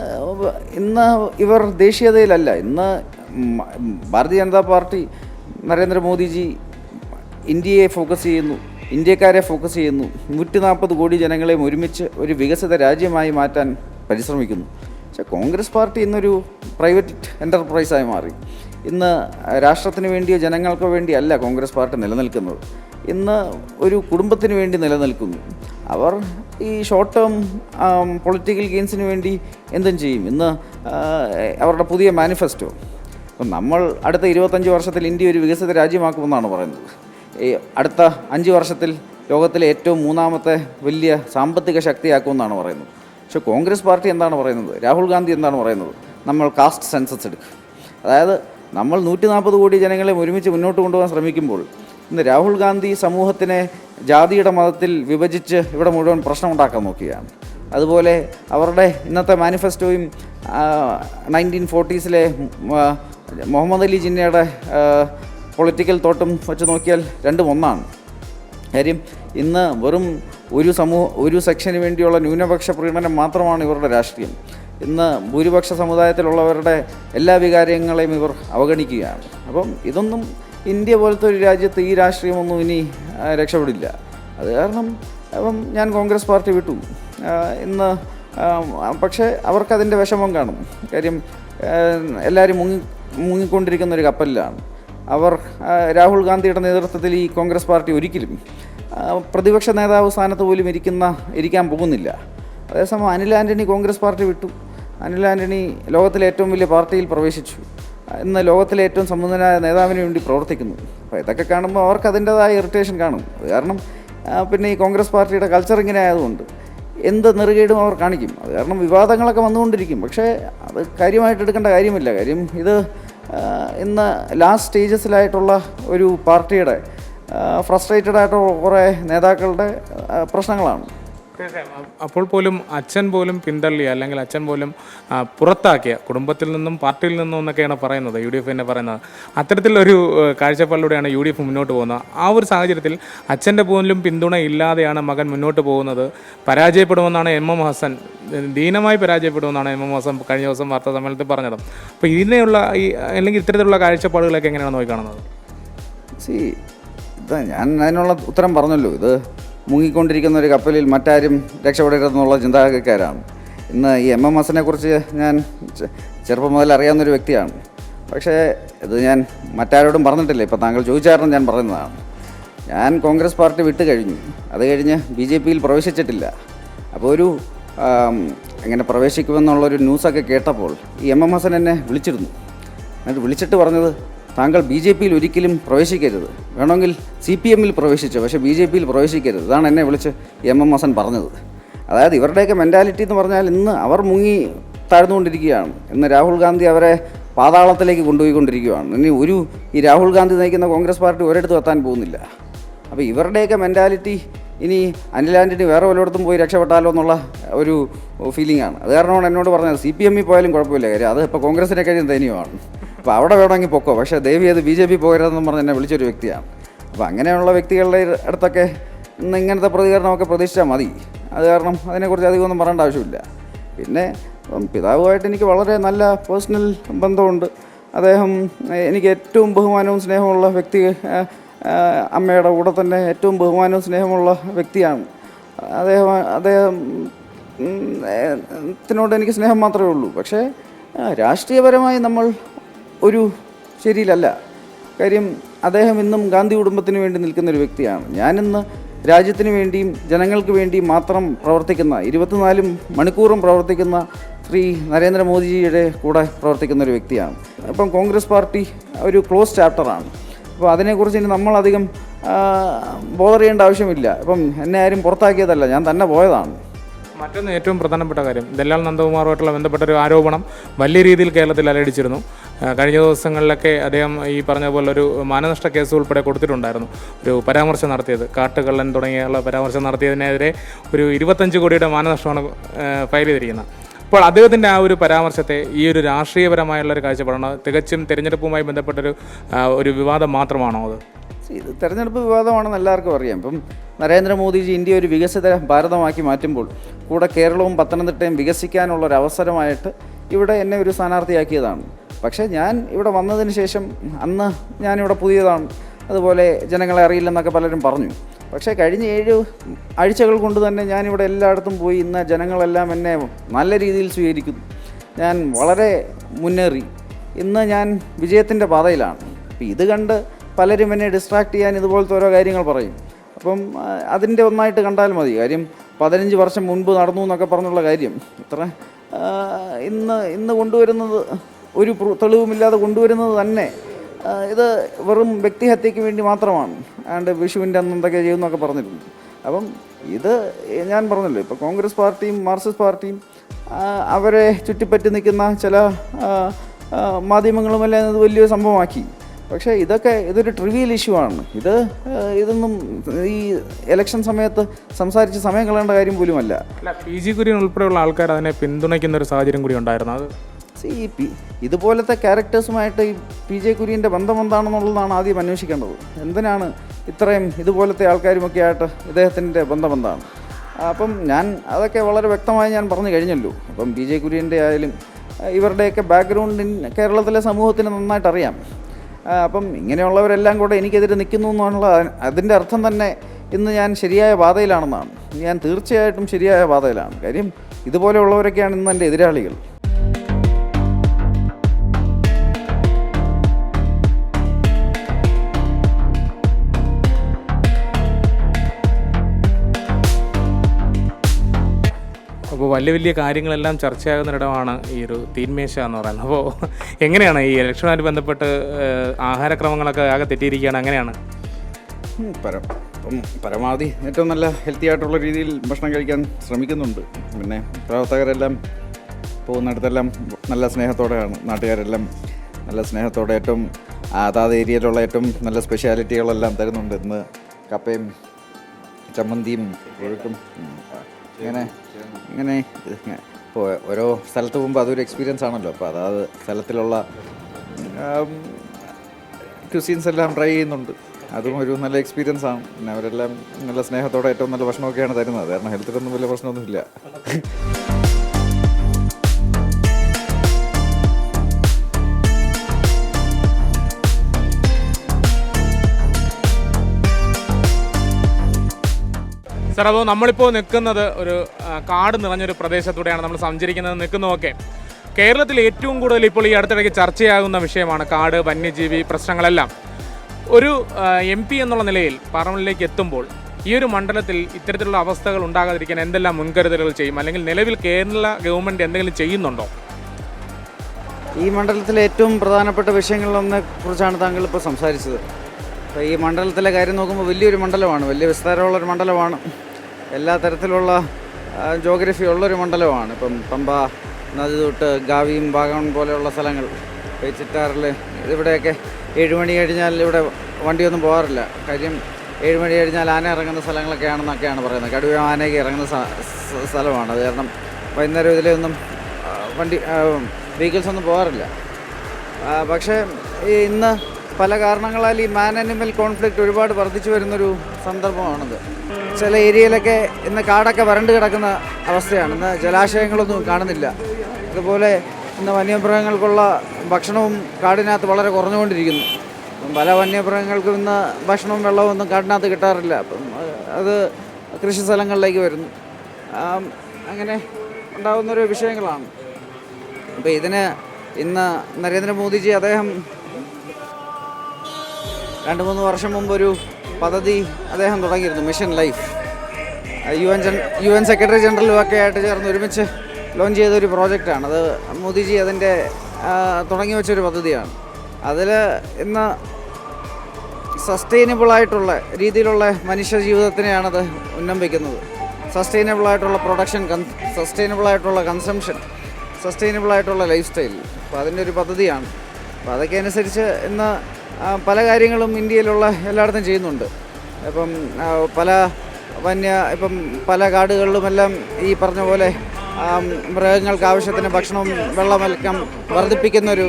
ഇന്ന് ഇവർ ദേശീയതയിലല്ല ഇന്ന് ഭാരതീയ ജനതാ പാർട്ടി നരേന്ദ്രമോദിജി ഇന്ത്യയെ ഫോക്കസ് ചെയ്യുന്നു ഇന്ത്യക്കാരെ ഫോക്കസ് ചെയ്യുന്നു. നൂറ്റി നാൽപ്പത് കോടി ജനങ്ങളെയും ഒരുമിച്ച് ഒരു വികസിത രാജ്യമായി മാറ്റാൻ പരിശ്രമിക്കുന്നു. പക്ഷേ കോൺഗ്രസ് പാർട്ടി ഇന്നൊരു പ്രൈവറ്റ് എന്റർപ്രൈസായി മാറി. ഇന്ന് രാഷ്ട്രത്തിന് വേണ്ടിയോ ജനങ്ങൾക്ക് വേണ്ടിയല്ല കോൺഗ്രസ് പാർട്ടി നിലനിൽക്കുന്നത്. ഇന്ന് ഒരു കുടുംബത്തിന് വേണ്ടി നിലനിൽക്കുന്നു. അവർ ഈ ഷോർട്ട് ടേം പൊളിറ്റിക്കൽ ഗെയിംസിന് വേണ്ടി എന്തും ചെയ്യും. ഇന്ന് അവരുടെ പുതിയ മാനിഫെസ്റ്റോ അപ്പം നമ്മൾ അടുത്ത ഇരുപത്തഞ്ച് വർഷത്തിൽ ഇന്ത്യ ഒരു വികസിത രാജ്യമാക്കുമെന്നാണ് പറയുന്നത്. ഈ അടുത്ത അഞ്ച് വർഷത്തിൽ ലോകത്തിലെ ഏറ്റവും മൂന്നാമത്തെ വലിയ സാമ്പത്തിക ശക്തിയാക്കുമെന്നാണ് പറയുന്നത്. പക്ഷേ കോൺഗ്രസ് പാർട്ടി എന്താണ് പറയുന്നത്? രാഹുൽ ഗാന്ധി എന്താണ് പറയുന്നത്? നമ്മൾ കാസ്റ്റ് സെൻസസ് എടുക്കുക അതായത് നമ്മൾ നൂറ്റി നാൽപ്പത് കോടി ജനങ്ങളെ ഒരുമിച്ച് മുന്നോട്ട് കൊണ്ടുപോകാൻ ശ്രമിക്കുമ്പോൾ ഇന്ന് രാഹുൽ ഗാന്ധി സമൂഹത്തിനെ ജാതിയുടെ മതത്തിൽ വിഭജിച്ച് ഇവിടെ മുഴുവൻ പ്രശ്നമുണ്ടാക്കാൻ നോക്കുകയാണ്. അതുപോലെ അവരുടെ ഇന്നത്തെ മാനിഫെസ്റ്റോയും നയന്റീൻ ഫോർട്ടീസിലെ മുഹമ്മദ് അലി ജിന്നയുടെ പൊളിറ്റിക്കൽ തോട്ടും വെച്ച് നോക്കിയാൽ രണ്ടും ഒന്നാണ്. കാര്യം ഇന്ന് വെറും ഒരു സമൂഹ ഒരു സെക്ഷന് വേണ്ടിയുള്ള ന്യൂനപക്ഷ പ്രീണനം മാത്രമാണ് ഇവരുടെ രാഷ്ട്രീയം. ഇന്ന് ഭൂരിപക്ഷ സമുദായത്തിലുള്ളവരുടെ എല്ലാ വികാരങ്ങളെയും ഇവർ അവഗണിക്കുകയാണ്. അപ്പം ഇതൊന്നും ഇന്ത്യ പോലത്തെ ഒരു രാജ്യത്ത് ഈ രാഷ്ട്രീയമൊന്നും ഇനി രക്ഷപ്പെടില്ല. അത് കാരണം അപ്പം ഞാൻ കോൺഗ്രസ് പാർട്ടി വിട്ടു. ഇന്ന് പക്ഷേ അവർക്കതിന്റെ വിഷമം കാണും. കാര്യം എല്ലാവരും മുങ്ങി മുങ്ങിക്കൊണ്ടിരിക്കുന്ന ഒരു കപ്പലിലാണ്. അവർ രാഹുൽ ഗാന്ധിയുടെ നേതൃത്വത്തിൽ ഈ കോൺഗ്രസ് പാർട്ടി ഒരിക്കലും പ്രതിപക്ഷ നേതാവ് സ്ഥാനത്ത് പോലും ഇരിക്കുന്ന ഇരിക്കാൻ പോകുന്നില്ല. അതേസമയം അനിൽ ആന്റണി കോൺഗ്രസ് പാർട്ടി വിട്ടു. അനിൽ ആന്റണി ലോകത്തിലെ ഏറ്റവും വലിയ പാർട്ടിയിൽ പ്രവേശിച്ചു. ഇന്ന് ലോകത്തിലെ ഏറ്റവും സമ്പന്നനായ നേതാവിന് വേണ്ടി പ്രവർത്തിക്കുന്നു. അപ്പോൾ ഇതൊക്കെ കാണുമ്പോൾ അവർക്ക് അതിന്റെതായ ഇറിറ്റേഷൻ കാണും. കാരണം പിന്നെ ഈ കോൺഗ്രസ് പാർട്ടിയുടെ കൾച്ചർ ഇങ്ങനെ ആയതുകൊണ്ട് എന്ത് നെറുകേടും അവർ കാണിക്കും. അത് കാരണം വിവാദങ്ങളൊക്കെ വന്നുകൊണ്ടിരിക്കും. പക്ഷേ അത് കാര്യമായിട്ട് എടുക്കേണ്ട കാര്യമില്ല. കാര്യം ഇത് ഇന്ന് ലാസ്റ്റ് സ്റ്റേജസിലായിട്ടുള്ള ഒരു പാർട്ടിയുടെ ഫ്രസ്ട്രേറ്റഡ് ആയിട്ടുള്ള കുറേ നേതാക്കളുടെ പ്രശ്നങ്ങളാണ്. അപ്പോൾ പോലും അച്ഛൻ പോലും പിന്തള്ളി അല്ലെങ്കിൽ അച്ഛൻ പോലും പുറത്താക്കിയ കുടുംബത്തിൽ നിന്നും പാർട്ടിയിൽ നിന്നും എന്നൊക്കെയാണ് പറയുന്നത് യു ഡി എഫ് തന്നെ പറയുന്നത്. അത്തരത്തിലൊരു കാഴ്ചപ്പാടിലൂടെയാണ് യു ഡി എഫ് മുന്നോട്ട് പോകുന്നത്. ആ ഒരു സാഹചര്യത്തിൽ അച്ഛന്റെ പോലും പിന്തുണ ഇല്ലാതെയാണ് മകൻ മുന്നോട്ട് പോകുന്നത്. പരാജയപ്പെടുമെന്നാണ് എം എം ഹസൻ ദീനമായി പരാജയപ്പെടുമെന്നാണ് എം എം ഹസൻ കഴിഞ്ഞ ദിവസം വാർത്താ സമ്മേളനത്തിൽ പറഞ്ഞത്. അപ്പോൾ ഇതിനെയുള്ള ഈ അല്ലെങ്കിൽ ഇത്തരത്തിലുള്ള കാഴ്ചപ്പാടുകളൊക്കെ എങ്ങനെയാണ് നോക്കിക്കാണുന്നത്? സി ഞാൻ അതിനുള്ള ഉത്തരം പറഞ്ഞല്ലോ. ഇത് മുങ്ങിക്കൊണ്ടിരിക്കുന്ന ഒരു കപ്പലിൽ മറ്റാരും രക്ഷപ്പെടരുതെന്നുള്ള ചിന്താഗതിക്കാരാണ്. ഇന്ന് ഈ എം എം എസിനെ കുറിച്ച് ഞാൻ ചെറുപ്പം മുതൽ അറിയാവുന്നൊരു വ്യക്തിയാണ്. പക്ഷേ ഇത് ഞാൻ മറ്റാരോടും പറഞ്ഞിട്ടില്ല. ഇപ്പോൾ താങ്കൾ ചോദിച്ചായിരുന്നു ഞാൻ പറയുന്നതാണ് ഞാൻ കോൺഗ്രസ് പാർട്ടി വിട്ട് കഴിഞ്ഞു. അത് കഴിഞ്ഞ് ബി ജെ പിയിൽ പ്രവേശിച്ചിട്ടില്ല. അപ്പോൾ ഒരു അങ്ങനെ പ്രവേശിക്കുമെന്നുള്ളൊരു ന്യൂസൊക്കെ കേട്ടപ്പോൾ ഈ എം എം ഹസൻ എന്നെ വിളിച്ചിരുന്നു. എന്നിട്ട് വിളിച്ചിട്ട് പറഞ്ഞത് താങ്കൾ ബി ജെ പിയിൽ ഒരിക്കലും പ്രവേശിക്കരുത്. വേണമെങ്കിൽ സി പി എമ്മിൽ പ്രവേശിച്ചു പക്ഷേ ബി ജെ പിയിൽ പ്രവേശിക്കരുത്. ഇതാണ് എന്നെ വിളിച്ച് എം എം ഹസൻ പറഞ്ഞത്. അതായത് ഇവരുടെയൊക്കെ മെന്റാലിറ്റി എന്ന് പറഞ്ഞാൽ ഇന്ന് അവർ മുങ്ങി താഴ്ന്നുകൊണ്ടിരിക്കുകയാണ്. ഇന്ന് രാഹുൽ ഗാന്ധി അവരെ പാതാളത്തിലേക്ക് കൊണ്ടുപോയിക്കൊണ്ടിരിക്കുകയാണ്. ഇനി ഒരു ഈ രാഹുൽ ഗാന്ധി നയിക്കുന്ന കോൺഗ്രസ് പാർട്ടി ഒരിടത്തും എത്താൻ പോകുന്നില്ല. അപ്പോൾ ഇവരുടെയൊക്കെ മെന്റാലിറ്റി ഇനി അനിൽ വേറെ വല്ലയിടത്തും പോയി രക്ഷപ്പെട്ടാലോ എന്നുള്ള ഒരു ഫീലിംഗ് ആണ്. അത് കാരണമാണ് എന്നോട് പറഞ്ഞത്. സി പി എമ്മിൽ പോയാലും കുഴപ്പമില്ല. കാര്യം അത് ഇപ്പോൾ കോൺഗ്രസിനെ കഴിയുന്ന ദയനീയമാണ് അപ്പോൾ അവിടെ വേണമെങ്കിൽ പൊക്കോ. പക്ഷേ ദേവി അത് ബി ജെ പി പോകരുതെന്ന് പറഞ്ഞ് എന്നെ വിളിച്ചൊരു വ്യക്തിയാണ്. അപ്പോൾ അങ്ങനെയുള്ള വ്യക്തികളുടെ അടുത്തൊക്കെ ഇന്ന് ഇങ്ങനത്തെ പ്രതികരണമൊക്കെ പ്രതീക്ഷിച്ചാൽ മതി. അത് കാരണം അതിനെക്കുറിച്ച് അധികമൊന്നും പറയേണ്ട ആവശ്യമില്ല. പിന്നെ പിതാവുമായിട്ട് എനിക്ക് വളരെ നല്ല പേഴ്സണൽ ബന്ധമുണ്ട്. അദ്ദേഹം എനിക്ക് ഏറ്റവും ബഹുമാനവും സ്നേഹമുള്ള വ്യക്തി അമ്മയുടെ കൂടെ തന്നെ ഏറ്റവും ബഹുമാനവും സ്നേഹമുള്ള വ്യക്തിയാണ്. അദ്ദേഹം അദ്ദേഹം ത്തിനോട് എനിക്ക് സ്നേഹം മാത്രമേ ഉള്ളൂ. പക്ഷേ രാഷ്ട്രീയപരമായി നമ്മൾ ഒരു ശരിയിലല്ല. കാര്യം അദ്ദേഹം ഇന്നും ഗാന്ധി കുടുംബത്തിന് വേണ്ടി നിൽക്കുന്ന ഒരു വ്യക്തിയാണ്. ഞാനിന്ന് രാജ്യത്തിന് വേണ്ടിയും ജനങ്ങൾക്ക് വേണ്ടിയും മാത്രം പ്രവർത്തിക്കുന്ന ഇരുപത്തിനാലും മണിക്കൂറും പ്രവർത്തിക്കുന്ന ശ്രീ നരേന്ദ്രമോദിജിയുടെ കൂടെ പ്രവർത്തിക്കുന്ന ഒരു വ്യക്തിയാണ്. അപ്പം കോൺഗ്രസ് പാർട്ടി ഒരു ക്ലോസ് ചാപ്റ്ററാണ്. അപ്പോൾ അതിനെക്കുറിച്ച് ഇനി നമ്മളധികം ബോധർ ചെയ്യേണ്ട ആവശ്യമില്ല. ഇപ്പം എന്നെ ആരും പുറത്താക്കിയതല്ല ഞാൻ തന്നെ പോയതാണ്. മറ്റൊന്ന് ഏറ്റവും പ്രധാനപ്പെട്ട കാര്യം ദല്ലാൽ നന്ദകുമാറുമായിട്ടുള്ള ബന്ധപ്പെട്ട ഒരു ആരോപണം വലിയ രീതിയിൽ കേരളത്തിൽ അലയടിച്ചിരുന്നു. ആ, കഴിഞ്ഞ ദിവസങ്ങളിലൊക്കെ അദ്ദേഹം ഈ പറഞ്ഞ പോലെ ഒരു മാനനഷ്ട കേസ് ഉൾപ്പെടെ കൊടുത്തിട്ടുണ്ടായിരുന്നു. ഒരു പരാമർശം നടത്തിയത്. കാട്ടുകള്ളൻ തുടങ്ങിയുള്ള പരാമർശം നടത്തിയതിനെതിരെ ഒരു ഇരുപത്തഞ്ച് കോടിയുടെ മാനനഷ്ടമാണ് ഫയൽ ചെയ്തിരിക്കുന്നത്. അപ്പോൾ അദ്ദേഹത്തിന്റെ ആ ഒരു പരാമർശത്തെ ഈ ഒരു രാഷ്ട്രീയപരമായുള്ള ഒരു കാഴ്ചപ്പാടാണ്. തികച്ചും തിരഞ്ഞെടുപ്പുമായി ബന്ധപ്പെട്ടൊരു ഒരു വിവാദം മാത്രമാണോ അത്? ഇത് തെരഞ്ഞെടുപ്പ് വിവാദമാണെന്ന് എല്ലാവർക്കും അറിയാം. ഇപ്പം നരേന്ദ്രമോദിജി ഇന്ത്യ ഒരു വികസിത ഭാരതമാക്കി മാറ്റുമ്പോൾ കൂടെ കേരളവും പത്തനംതിട്ടയും വികസിക്കാനുള്ള ഒരു അവസരമായിട്ട് ഇവിടെ എന്നെ ഒരു സ്ഥാനാർത്ഥിയാക്കിയതാണ്. പക്ഷേ ഞാൻ ഇവിടെ വന്നതിന് ശേഷം അന്ന് ഞാനിവിടെ പുതിയതാണ്. അതുപോലെ ജനങ്ങളെ അറിയില്ലെന്നൊക്കെ പലരും പറഞ്ഞു. പക്ഷേ കഴിഞ്ഞ ഏഴ് ആഴ്ചകൾ കൊണ്ട് തന്നെ ഞാനിവിടെ എല്ലായിടത്തും പോയി ഇന്ന് ജനങ്ങളെല്ലാം എന്നെ നല്ല രീതിയിൽ സ്വീകരിക്കുന്നു. ഞാൻ വളരെ മുന്നേറി. ഇന്ന് ഞാൻ വിജയത്തിന്റെ പാതയിലാണ്. അപ്പം ഇത് കണ്ട് പലരും എന്നെ ഡിസ്ട്രാക്ട് ചെയ്യാൻ ഇതുപോലത്തെ ഓരോ കാര്യങ്ങൾ പറയും. അപ്പം അതിന്റെ ഒന്നായിട്ട് കണ്ടാൽ മതി. കാര്യം പതിനഞ്ച് വർഷം മുൻപ് നടന്നു എന്നൊക്കെ പറഞ്ഞുള്ള കാര്യം. ഇത്ര ഇന്ന് ഇന്ന് കൊണ്ടുവരുന്നത് ഒരു തെളിവുമില്ലാതെ കൊണ്ടുവരുന്നത് തന്നെ. ഇത് വെറും വ്യക്തിഹത്യയ്ക്ക് വേണ്ടി മാത്രമാണ്. ആണ്ട് വിഷുവിന്റെ അന്ന് എന്തൊക്കെ ചെയ്യുമെന്നൊക്കെ പറഞ്ഞിരുന്നു അപ്പം ഇത് ഞാൻ പറഞ്ഞല്ലോ ഇപ്പോൾ കോൺഗ്രസ് പാർട്ടിയും മാർക്സിസ്റ്റ് പാർട്ടിയും അവരെ ചുറ്റിപ്പറ്റി നിൽക്കുന്ന ചില മാധ്യമങ്ങളുമെല്ലാം ഇത് വലിയൊരു സംഭവമാക്കി. പക്ഷേ ഇതൊക്കെ ഇതൊരു ട്രിവിയൽ ഇഷ്യൂ ആണ്. ഇത് ഇതൊന്നും ഈ ഇലക്ഷൻ സമയത്ത് സംസാരിച്ച് സമയം കളയേണ്ട കാര്യം പോലുമല്ല. അല്ല പി ജി കുര്യൻ ഉൾപ്പെടെയുള്ള ആൾക്കാർ അതിനെ പിന്തുണയ്ക്കുന്ന ഒരു സാഹചര്യം കൂടി ഉണ്ടായിരുന്നു. അത് സി പി. ഇതുപോലത്തെ ക്യാരക്ടേഴ്സുമായിട്ട് ഈ പി ജെ കുര്യന്റെ ബന്ധം എന്താണെന്നുള്ളതാണ് ആദ്യം അന്വേഷിക്കേണ്ടത്. എന്തിനാണ് ഇത്രയും ഇതുപോലത്തെ ആൾക്കാരുമൊക്കെ ആയിട്ട് ഇദ്ദേഹത്തിന്റെ ബന്ധം എന്താണ് അപ്പം ഞാൻ അതൊക്കെ വളരെ വ്യക്തമായി ഞാൻ പറഞ്ഞു കഴിഞ്ഞല്ലോ. അപ്പം പി ജെ കുര്യന്റെ ആയാലും ഇവരുടെയൊക്കെ ബാക്ക്ഗ്രൗണ്ട് കേരളത്തിലെ സമൂഹത്തിന് നന്നായിട്ട് അറിയാം അപ്പം ഇങ്ങനെയുള്ളവരെല്ലാം കൂടെ എനിക്കെതിരെ നിൽക്കുന്നു എന്നുള്ള അതിന്റെ അർത്ഥം തന്നെ ഇന്ന് ഞാൻ ശരിയായ പാതയിലാണെന്നാണ്. ഞാൻ തീർച്ചയായിട്ടും ശരിയായ പാതയിലാണ്. കാര്യം ഇതുപോലെയുള്ളവരൊക്കെയാണ് ഇന്ന് എന്റെ എതിരാളികൾ. വലിയ വലിയ കാര്യങ്ങളെല്ലാം ചർച്ചയാകുന്നിടമാണ് ഈ ഒരു തീന്മേശ എന്ന് പറയുന്നത്. അപ്പോൾ എങ്ങനെയാണ് ഈ ഇലക്ഷനുമായിട്ട് ബന്ധപ്പെട്ട് ആഹാരക്രമങ്ങളൊക്കെ ആകെ തെറ്റിയിരിക്കുകയാണ്? അങ്ങനെയാണ്. പരം പരമാവധി ഏറ്റവും നല്ല ഹെൽത്തി ആയിട്ടുള്ള രീതിയിൽ ഭക്ഷണം കഴിക്കാൻ ശ്രമിക്കുന്നുണ്ട്. പിന്നെ പ്രവർത്തകരെല്ലാം പോകുന്നിടത്തെല്ലാം നല്ല സ്നേഹത്തോടെയാണ്. നാട്ടുകാരെല്ലാം നല്ല സ്നേഹത്തോടെ ഏറ്റവും അതാത് ഏരിയയിലുള്ള ഏറ്റവും നല്ല സ്പെഷ്യാലിറ്റികളെല്ലാം തരുന്നുണ്ട്. ഇന്ന് കപ്പയും ചമ്മന്തിയും ഒഴുക്കും. ഉം, ഇങ്ങനെ ഇപ്പോൾ ഓരോ സ്ഥലത്ത് പോകുമ്പോൾ അതൊരു എക്സ്പീരിയൻസ് ആണല്ലോ. അപ്പോൾ അതാത് സ്ഥലത്തിലുള്ള ക്യുസീൻസ് എല്ലാം ട്രൈ ചെയ്യുന്നുണ്ട്. അതും ഒരു നല്ല എക്സ്പീരിയൻസ് ആണ്. പിന്നെ അവരെല്ലാം നല്ല സ്നേഹത്തോടെ ഏറ്റവും നല്ല ഭക്ഷണമൊക്കെയാണ് തരുന്നത്. കാരണം ഹെൽത്തിലൊന്നും വലിയ പ്രശ്നമൊന്നുമില്ല. സാർ അപ്പോൾ നമ്മളിപ്പോൾ നിൽക്കുന്നത് ഒരു കാട് നിറഞ്ഞൊരു പ്രദേശത്തൂടെയാണ് നമ്മൾ സഞ്ചരിക്കുന്നത്. നിൽക്കുന്നതൊക്കെ കേരളത്തിൽ ഏറ്റവും കൂടുതൽ ഇപ്പോൾ ഈ അടുത്തിടയ്ക്ക് ചർച്ചയാകുന്ന വിഷയമാണ് കാട് വന്യജീവി പ്രശ്നങ്ങളെല്ലാം. ഒരു എം പി എന്നുള്ള നിലയിൽ പാർലമെന്റിലേക്ക് എത്തുമ്പോൾ ഈ ഒരു മണ്ഡലത്തിൽ ഇത്തരത്തിലുള്ള അവസ്ഥകൾ ഉണ്ടാകാതിരിക്കാൻ എന്തെല്ലാം മുൻകരുതലുകൾ ചെയ്യും? അല്ലെങ്കിൽ നിലവിൽ കേരള ഗവൺമെന്റ് എന്തെങ്കിലും ചെയ്യുന്നുണ്ടോ? ഈ മണ്ഡലത്തിലെ ഏറ്റവും പ്രധാനപ്പെട്ട വിഷയങ്ങളിലൊന്നെ കുറിച്ചാണ് താങ്കൾ ഇപ്പോൾ സംസാരിച്ചത്. അപ്പോൾ ഈ മണ്ഡലത്തിലെ കാര്യം നോക്കുമ്പോൾ വലിയൊരു മണ്ഡലമാണ്. വലിയ വിസ്താരമുള്ളൊരു മണ്ഡലമാണ്. എല്ലാ തരത്തിലുള്ള ജോഗ്രഫി ഉള്ളൊരു മണ്ഡലമാണ്. ഇപ്പം പമ്പ നദി തൊട്ട് ഗാവിയും ഭാഗം പോലെയുള്ള സ്ഥലങ്ങൾ. ഇപ്പോൾ ചിറ്റാറിൽ ഇവിടെയൊക്കെ ഏഴുമണി കഴിഞ്ഞാൽ ഇവിടെ വണ്ടിയൊന്നും പോകാറില്ല. കാര്യം ഏഴുമണി കഴിഞ്ഞാൽ ആന ഇറങ്ങുന്ന സ്ഥലങ്ങളൊക്കെയാണെന്നൊക്കെയാണ് പറയുന്നത്. കടുവ ആനയൊക്കെ ഇറങ്ങുന്ന സ്ഥ- സ്ഥ- സ്ഥലമാണ്. അത് കാരണം വൈകുന്നേരം ഇതിലൊന്നും വണ്ടി വെഹിക്കിൾസ് ഒന്നും പോകാറില്ല. പക്ഷേ ഇന്ന് പല കാരണങ്ങളാൽ ഈ മാൻ അനിമൽ കോൺഫ്ലിക്റ്റ് ഒരുപാട് വർദ്ധിച്ചു വരുന്നൊരു സന്ദർഭമാണിത്. ചില ഏരിയയിലൊക്കെ ഇന്ന് കാടൊക്കെ വരണ്ട് കിടക്കുന്ന അവസ്ഥയാണ്. ഇന്ന് ജലാശയങ്ങളൊന്നും കാണുന്നില്ല. അതുപോലെ ഇന്ന് വന്യമൃഗങ്ങൾക്കുള്ള ഭക്ഷണവും കാടിനകത്ത് വളരെ കുറഞ്ഞുകൊണ്ടിരിക്കുന്നു. പല വന്യമൃഗങ്ങൾക്കും ഇന്ന് ഭക്ഷണവും വെള്ളവും ഒന്നും കാടിനകത്ത് കിട്ടാറില്ല. അപ്പം അത് കൃഷി സ്ഥലങ്ങളിലേക്ക് വരുന്നു. അങ്ങനെ ഉണ്ടാകുന്നൊരു വിഷയങ്ങളാണ്. അപ്പോൾ ഇതിന് ഇന്ന് നരേന്ദ്രമോദിജി അദ്ദേഹം രണ്ട് മൂന്ന് വർഷം മുമ്പ് ഒരു പദ്ധതി അദ്ദേഹം തുടങ്ങിയിരുന്നു mission life U N U N secretary ജനറലും ഒക്കെ ആയിട്ട് ചേർന്ന് ഒരുമിച്ച് ലോഞ്ച് ചെയ്ത ഒരു പ്രോജക്റ്റാണ് അത് മോദിജി അതിന്റെ തുടങ്ങി വെച്ചൊരു പദ്ധതിയാണ്. അതിൽ ഇന്ന് സസ്റ്റൈനബിളായിട്ടുള്ള രീതിയിലുള്ള മനുഷ്യ ജീവിതത്തിനെയാണത് ഉന്നം വയ്ക്കുന്നത് സസ്റ്റൈനബിൾ ആയിട്ടുള്ള പ്രൊഡക്ഷൻ കൺ സസ്റ്റൈനബിൾ ആയിട്ടുള്ള കൺസംഷൻ സസ്റ്റൈനബിളായിട്ടുള്ള ലൈഫ് സ്റ്റൈൽ അപ്പോൾ അതിന്റെ ഒരു പദ്ധതിയാണ്. അപ്പോൾ അതൊക്കെ അനുസരിച്ച് ഇന്ന് പല കാര്യങ്ങളും ഇന്ത്യയിലുള്ള എല്ലായിടത്തും ചെയ്യുന്നുണ്ട്. ഇപ്പം പല വന്യ ഇപ്പം പല കാടുകളിലുമെല്ലാം ഈ പറഞ്ഞ പോലെ മൃഗങ്ങൾക്ക് ആവശ്യത്തിന് ഭക്ഷണവും വെള്ളമെല്ലാം വർദ്ധിപ്പിക്കുന്നൊരു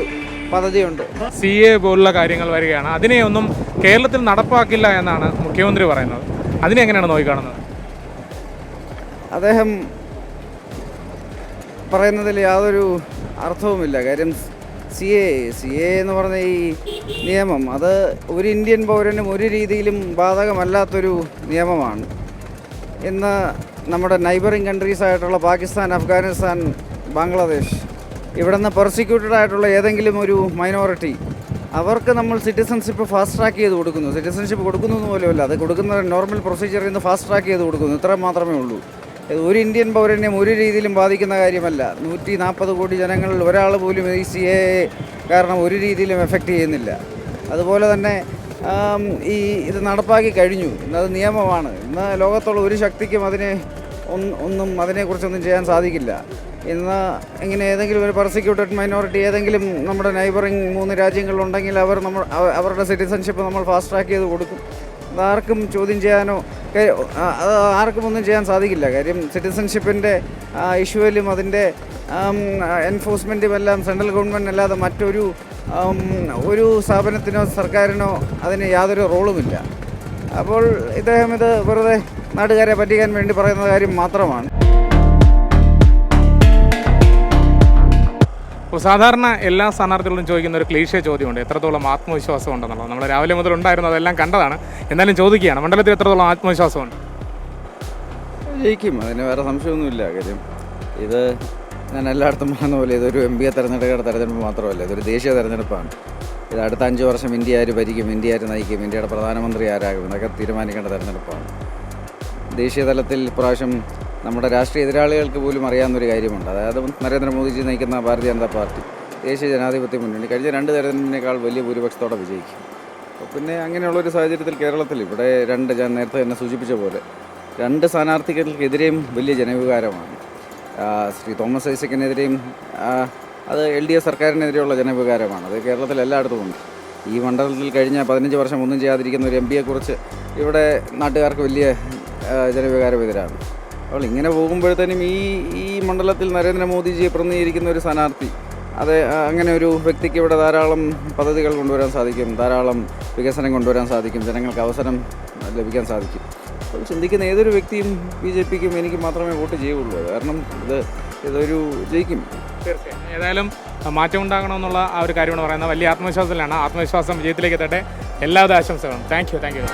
പദ്ധതിയുണ്ട്. സി എ പോലുള്ള കാര്യങ്ങൾ വരികയാണ്. അതിനെയൊന്നും കേരളത്തിൽ നടപ്പാക്കില്ല എന്നാണ് മുഖ്യമന്ത്രി പറയുന്നത്. അതിനെ എങ്ങനെയാണ് നോക്കിക്കാണുന്നത് അദ്ദേഹം പറയുന്നതിൽ യാതൊരു അർത്ഥവുമില്ല. കാര്യം സി എ സി എ എന്ന് പറഞ്ഞ ഈ നിയമം അത് ഒരു ഇന്ത്യൻ പൗരനും ഒരു രീതിയിലും ബാധകമല്ലാത്തൊരു നിയമമാണ്. ഇന്ന് നമ്മുടെ നൈബറിങ് കൺട്രീസ് ആയിട്ടുള്ള പാകിസ്ഥാൻ അഫ്ഗാനിസ്ഥാൻ ബംഗ്ലാദേശ് ഇവിടെ നിന്ന് പെർസിക്യൂട്ടഡ് ആയിട്ടുള്ള ഏതെങ്കിലും ഒരു മൈനോറിറ്റി അവർക്ക് നമ്മൾ സിറ്റിസൺഷിപ്പ് ഫാസ്റ്റ് ട്രാക്ക് ചെയ്ത് കൊടുക്കുന്നു. സിറ്റിസൺഷിപ്പ് കൊടുക്കുന്നു പോലുമല്ല അത് കൊടുക്കുന്ന നോർമൽ പ്രൊസീജിയറിൽ നിന്ന് ഫാസ്റ്റ് ട്രാക്ക് ചെയ്ത് കൊടുക്കുന്നു. ഇത്ര മാത്രമേ ഉള്ളൂ. ഒരു ഇന്ത്യൻ പൗരനെയും ഒരു രീതിയിലും ബാധിക്കുന്ന കാര്യമല്ല. നൂറ്റി നാൽപ്പത് കോടി ജനങ്ങളിൽ ഒരാൾ പോലും ഈ സി എ കാരണം ഒരു രീതിയിലും എഫക്റ്റ് ചെയ്യുന്നില്ല. അതുപോലെ തന്നെ ഈ ഇത് നടപ്പാക്കി കഴിഞ്ഞു. ഇന്നത് നിയമമാണ്. ഇന്ന് ലോകത്തുള്ള ഒരു ശക്തിക്കും അതിനെ ഒന്ന് അതിനെക്കുറിച്ചൊന്നും ചെയ്യാൻ സാധിക്കില്ല. ഇന്ന് ഇങ്ങനെ ഏതെങ്കിലും ഒരു പെർസിക്യൂട്ടഡ് മൈനോറിറ്റി ഏതെങ്കിലും നമ്മുടെ നൈബറിങ് മൂന്ന് രാജ്യങ്ങളിലുണ്ടെങ്കിൽ അവർ നമ്മൾ അവ- അവരുടെ സിറ്റിസൺഷിപ്പ് നമ്മൾ ഫാസ്റ്റ് ട്രാക്ക് ചെയ്ത് കൊടുക്കും. അതാർക്കും ചോദ്യം ചെയ്യാനോ ആർക്കും ഒന്നും ചെയ്യാൻ സാധിക്കില്ല. കാര്യം സിറ്റിസൺഷിപ്പിന്റെ ഇഷ്യൂവിലും അതിന്റെ എൻഫോഴ്സ്മെന്റും എല്ലാം സെൻട്രൽ ഗവൺമെന്റ് അല്ലാതെ മറ്റൊരു ഒരു സ്ഥാപനത്തിനോ സർക്കാരിനോ അതിന് യാതൊരു റോളുമില്ല. അപ്പോൾ ഇദ്ദേഹം ഇത് വെറുതെ നാട്ടുകാരെ പറ്റിക്കാൻ വേണ്ടി പറയുന്ന കാര്യം മാത്രമാണ്. അപ്പോൾ സാധാരണ എല്ലാ സ്ഥാനാർത്ഥികളോടും ചോദിക്കുന്ന ഒരു ക്ലീശ ചോദ്യമുണ്ട്. എത്രത്തോളം ആത്മവിശ്വാസം ഉണ്ടെന്നുള്ളത്. നമ്മൾ രാവിലെ മുതൽ ഉണ്ടായിരുന്നു അതെല്ലാം കണ്ടതാണ്. എന്നാലും ചോദിക്കുകയാണ് മണ്ഡലത്തിൽ എത്രത്തോളം ആത്മവിശ്വാസമുണ്ട് ജയിക്കും. അതിന് വേറെ സംശയമൊന്നുമില്ല. കാര്യം ഇത് ഞാൻ എല്ലായിടത്തും പറയുന്ന പോലെ ഇതൊരു എം പി എ തെരഞ്ഞെടുക്കുന്ന തെരഞ്ഞെടുപ്പ് മാത്രമല്ല ഇതൊരു ദേശീയ തെരഞ്ഞെടുപ്പാണ്. ഇത് അടുത്ത അഞ്ച് വർഷം ഇന്ത്യ ആര് ഭരിക്കും ഇന്ത്യ ആര് നയിക്കും ഇന്ത്യയുടെ പ്രധാനമന്ത്രി ആരാകും എന്നൊക്കെ തീരുമാനിക്കേണ്ട തെരഞ്ഞെടുപ്പാണ്. ദേശീയ തലത്തിൽ ഇപ്രാവശ്യം നമ്മുടെ രാഷ്ട്രീയ എതിരാളികൾക്ക് പോലും അറിയാവുന്നൊരു കാര്യമുണ്ട്. അതായത് നരേന്ദ്രമോദിജി നയിക്കുന്ന ഭാരതീയ ജനതാ പാർട്ടി ദേശീയ ജനാധിപത്യ മുന്നണി കഴിഞ്ഞ രണ്ട് തെരഞ്ഞെടുപ്പിനേക്കാൾ വലിയ ഭൂരിപക്ഷത്തോടെ വിജയിക്കും. പിന്നെ അങ്ങനെയുള്ളൊരു സാഹചര്യത്തിൽ കേരളത്തിൽ ഇവിടെ രണ്ട് ഞാൻ നേരത്തെ തന്നെ സൂചിപ്പിച്ച പോലെ രണ്ട് സ്ഥാനാർത്ഥികൾക്കെതിരെയും വലിയ ജനവികാരമാണ്. ശ്രീ തോമസ് ഐസക്കിനെതിരെയും അത് എൽ ഡി എഫ് സർക്കാരിനെതിരെയുള്ള ജനവികാരമാണ്. അത് കേരളത്തിൽ എല്ലായിടത്തും ഉണ്ട്. ഈ മണ്ഡലത്തിൽ കഴിഞ്ഞ പതിനഞ്ച് വർഷം ഒന്നും ചെയ്യാതിരിക്കുന്ന ഒരു എം പിയെക്കുറിച്ച് ഇവിടെ നാട്ടുകാർക്ക് വലിയ ജനവികാരം എതിരാണ് അപ്പോൾ ഇങ്ങനെ പോകുമ്പോഴത്തേനും ഈ ഈ മണ്ഡലത്തിൽ നരേന്ദ്രമോദിജിയെ പ്രതിനിധീകരിക്കുന്ന ഒരു സ്ഥാനാർത്ഥി അത് അങ്ങനെ ഒരു വ്യക്തിക്ക് ഇവിടെ ധാരാളം പദ്ധതികൾ കൊണ്ടുവരാൻ സാധിക്കും ധാരാളം വികസനം കൊണ്ടുവരാൻ സാധിക്കും ജനങ്ങൾക്ക് അവസരം ലഭിക്കാൻ സാധിക്കും. അപ്പോൾ ചിന്തിക്കുന്ന ഏതൊരു വ്യക്തിയും ബി ജെ പിക്കും എനിക്ക് മാത്രമേ വോട്ട് ചെയ്യുള്ളൂ. കാരണം ഇത് ഇതൊരു ജയിക്കും. തീർച്ചയായും. ഏതായാലും മാറ്റം ഉണ്ടാകണമെന്നുള്ള ആ ഒരു കാര്യമാണ് പറയുന്നത്. വലിയ ആത്മവിശ്വാസത്തിലാണ്. ആത്മവിശ്വാസം വിജയത്തിലേക്ക് എത്തട്ടെ. എല്ലാവിധ ആശംസകളും. Thank you thank you